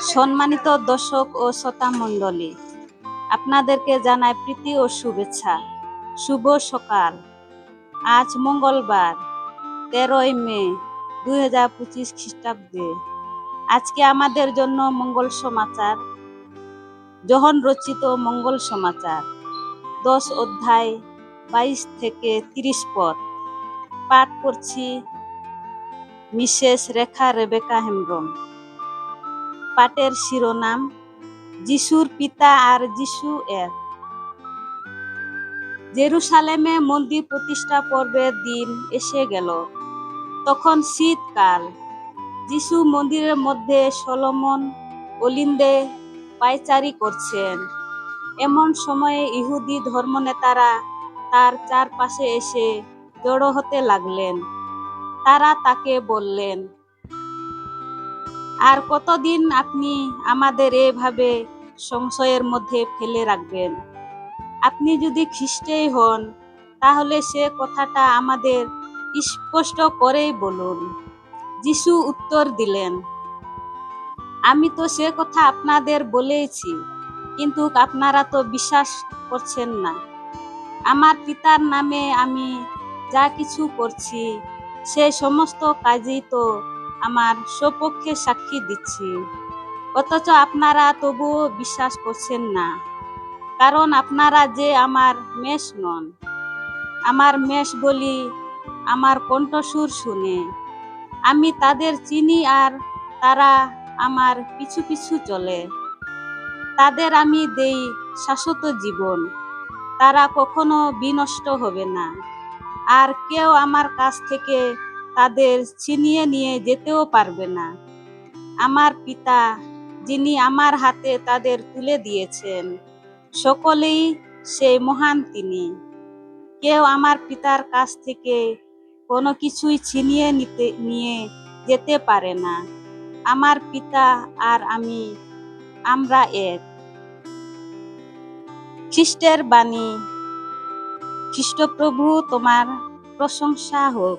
সম্মানিত দর্শক ও শ্রোতা মণ্ডলী, আপনাদেরকে জানাই প্রীতি ও শুভেচ্ছা। শুভ সকাল। আজ মঙ্গলবার, তেরোই মে, দুই হাজার পঁচিশ খ্রিস্টাব্দে। আজকে আমাদের জন্য মঙ্গল সমাচার যখন রচিত মঙ্গল সমাচার, দশ অধ্যায়, বাইশ থেকে তিরিশ পদ। পাঠ করছি মিসেস রেখা রেবেকা হেমব্রম। পাটের শিরোনাম, যিশুর পিতা আর যিশু এক জেরুসালেমে মন্দির প্রতিষ্ঠা পর্বের দিন এসে গেল। তখন শীতকাল। যিশু মন্দিরের মধ্যে সলমন অলিন্দে পায়চারি করছেন। এমন সময়ে ইহুদি ধর্মনেতারা তার চারপাশে এসে জড়ো হতে লাগলেন। তারা তাকে বললেন আর কতদিন আপনি আমাদের এভাবে সংশয়ের মধ্যে ফেলে রাখবেন? আপনি যদি খ্রিস্টেই হন, তাহলে সে কথাটা আমাদের স্পষ্ট করেই বলুন। যিশু উত্তর দিলেন, আমি তো সে কথা আপনাদের বলেইছি, কিন্তু আপনারা তো বিশ্বাস করছেন না। আমার পিতার নামে আমি যা কিছু করছি, সে সমস্ত কাজই তো আমার সপক্ষে সাক্ষী দিচ্ছি। অথচ আপনারা তবুও বিশ্বাস করছেন না। কারণ আপনারা যে আমার মেষ নন। আমার মেষ বলি আমার কণ্ঠসুর শুনে। আমি তাদের চিনি আর তারা আমার পিছু পিছু চলে। তাদের আমি দেই শাশ্বত জীবন। তারা কখনো বিনষ্ট হবে না। আর কেউ আমার কাছ থেকে তাদের ছিনিয়ে নিয়ে যেতেও পারবে না। আমার পিতা, যিনি আমার হাতে তাদের তুলে দিয়েছেন, সকলেই সেই মহান তিনি। কেউ আমার পিতার কাছ থেকে কোনো কিছুই ছিনিয়ে নিতে, নিয়ে যেতে পারে না। আমার পিতা আর আমি, আমরা এক। খ্রিস্টের বাণী, খ্রিস্টপ্রভু তোমার প্রশংসা হোক।